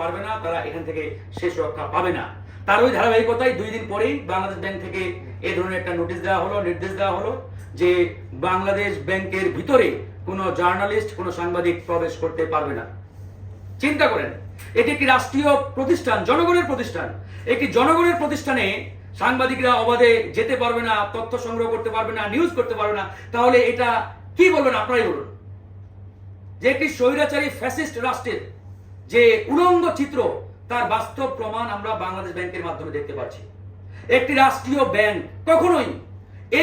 পারবে না, তারা এখান থেকে শেষ রক্ষা পাবে না। তার ওই ধারাবাহিকতায় দুই দিন পরেই বাংলাদেশ ব্যাংক থেকে এই ধরনের একটা নোটিশ দেওয়া হলো, নির্দেশ দেওয়া হলো যে বাংলাদেশ ব্যাংকের ভিতরে কোনো জার্নালিস্ট, কোনো সাংবাদিক প্রবেশ করতে পারবে না। চিন্তা করেন, এটি একটি রাষ্ট্রীয় প্রতিষ্ঠান, জনগণের প্রতিষ্ঠান। একটি জনগণের প্রতিষ্ঠানে সাংবাদিকরা অবাধে যেতে পারবে না, তথ্য সংগ্রহ করতে পারবে না নিউজ করতে পারবে না। তাহলে এটা কি বলবেন, আপনারাই বলুন। যে একটি স্বৈরাচারী ফ্যাসিস্ট রাষ্ট্রের যে উলঙ্গ চিত্র, তার বাস্তব প্রমাণ আমরা বাংলাদেশ ব্যাংকের মাধ্যমে দেখতে পাচ্ছি। একটি রাষ্ট্রীয় ব্যাংক কখনোই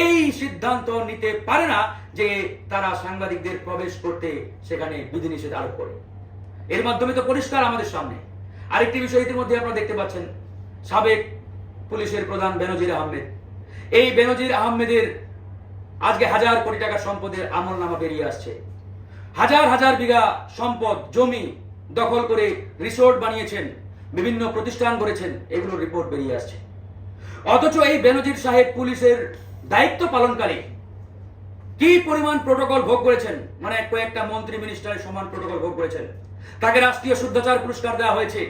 এই সিদ্ধান্ত নিতে পারে না যে তারা সাংবাদিকদের প্রবেশ করতে সেখানে বিধিনিষেধ আরোপ করে। এর মাধ্যমে তো পরিষ্কার আমাদের সামনে। আরেকটি বিষয় ইতিমধ্যে আপনারা দেখতে পাচ্ছেন, সাবেক পুলিশের প্রধান বেনজির আহমেদ। এই বেনজির আহমেদের আজকে হাজার কোটি টাকার সম্পদের আমল নামা বেরিয়ে আসছে। হাজার হাজার বিঘা সম্পদ, জমি দখল করে রিসোর্ট বানিয়েছেন, বিভিন্ন প্রতিষ্ঠান করেছেন এগুলোর রিপোর্ট বেরিয়ে আসছে। অথচ এই বেনজির সাহেব পুলিশের দায়িত্ব পালনকারী কি পরিমাণ প্রোটোকল ভোগ করেছেন? মানে কয়েকটা মন্ত্রী মিনিস্টারের সমান প্রোটোকল ভোগ করেছেন। তাকে রাষ্ট্রীয় শুদ্ধাচার পুরস্কার দেওয়া হয়েছে,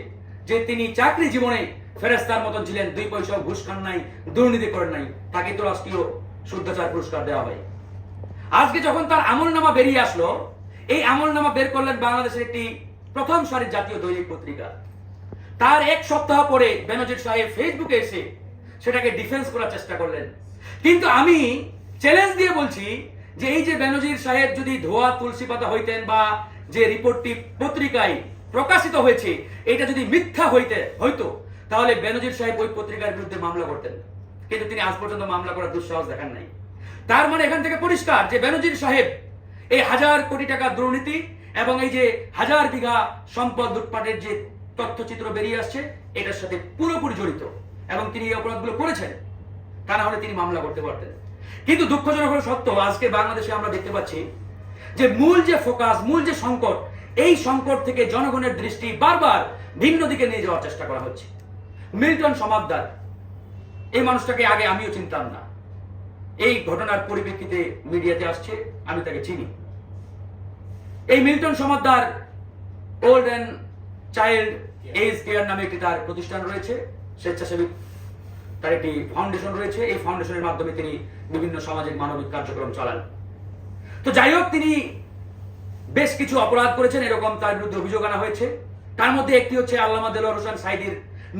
যে তিনি চাকরি জীবনে ফেরেস্তার মতন ছিলেন, দুই পয়সা ঘুষ খান নাই, দুর্নীতি করেন নাই, তাকে তো রাষ্ট্রীয় শুদ্ধাচার পুরস্কার দেওয়া হয়। আজকে যখন তার আমল নামা বেরিয়ে আসলো, এই আমল নামা বের করলেন বাংলাদেশের একটি প্রথম সারির জাতীয় দৈনিক পত্রিকা। তার এক সপ্তাহ পরে বেনজির সাহেব ফেসবুকে এসে সেটাকে ডিফেন্স করার চেষ্টা করলেন। কিন্তু আমি চ্যালেঞ্জ দিয়ে বলছি যে এই যে বেনজির সাহেব যদি ধোয়া, তুলসী পাতা হইতেন বা যে রিপোর্টটি পত্রিকায় প্রকাশিত হয়েছে, এটা যদি মিথ্যা হইতে, হইতো, তাহলে বেনজির সাহেব ওই পত্রিকার বিরুদ্ধে মামলা করতেন। কিন্তু তিনি আজ পর্যন্ত মামলা করার দুঃসাহস দেখান নাই। তার মানে এখান থেকে পরিষ্কার যে বেনজির সাহেব এই হাজার কোটি টাকা দুর্নীতি এবং এই যে হাজার বিঘা সম্পদ লুটপাটের যে তথ্যচিত্র বেরিয়ে আসছে, এটার সাথে পুরোপুরি জড়িত। এবং তিনি এই অপরাধগুলো করেছেন, তা না হলে তিনি মামলা করতে পারতেন। কিন্তু দুঃখজনক হলো সত্য, আজকে বাংলাদেশে আমরা দেখতে পাচ্ছি যে মূল যে ফোকাস, মূল যে সংকট, এই সংকট থেকে জনগণের দৃষ্টি বারবার ভিন্ন দিকে নিয়ে যাওয়ার চেষ্টা করা হচ্ছে। মিল্টন সমাদদার এই মানুষটাকে আগে আমিও চিনতাম না। এই ঘটনার পরিপ্রেক্ষিতে মিডিয়াতে আসছে, আমি তাকে চিনি। এই Milton Samaddar old and child age care নামে একটি তার প্রতিষ্ঠান রয়েছে, স্বেচ্ছাসেবী তার একটি ফাউন্ডেশন রয়েছে। এই ফাউন্ডেশনের মাধ্যমে তিনি বিভিন্ন সামাজিক মানবিক কার্যক্রম চালান। তো যাই হোক, তিনি বেশ কিছু অপরাধ করেছেন, এরকম তার বিরুদ্ধে অভিযোগ আনা হয়েছে। তার মধ্যে একটি হচ্ছে আল্লামা দেলোয়ার হোসেন সাইদির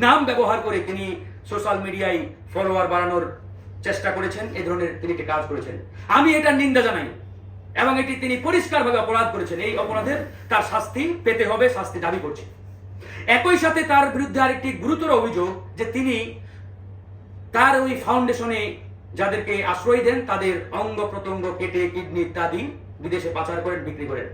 নাম ব্যবহার করে তিনি সোশ্যাল মিডিয়ায় ফলোয়ার বাড়ানোর চেষ্টা করেছেন। এ ধরনের তিনি একটি কাজ করেছেন। আমি এটার নিন্দা জানাই। এবং এটি তিনি পরিষ্কারভাবে অপরাধ করেছেন। এই অপরাধের তার শাস্তি পেতে হবে, শাস্তি দাবি করছে। একই সাথে তার বিরুদ্ধে আরেকটি গুরুতর অভিযোগ যে তিনি তার ওই ফাউন্ডেশনে যাদেরকে আশ্রয় দেন, তাদের অঙ্গ প্রত্যঙ্গ কেটে, কিডনি ইত্যাদি বিদেশে পাচার করেন, বিক্রি করেন।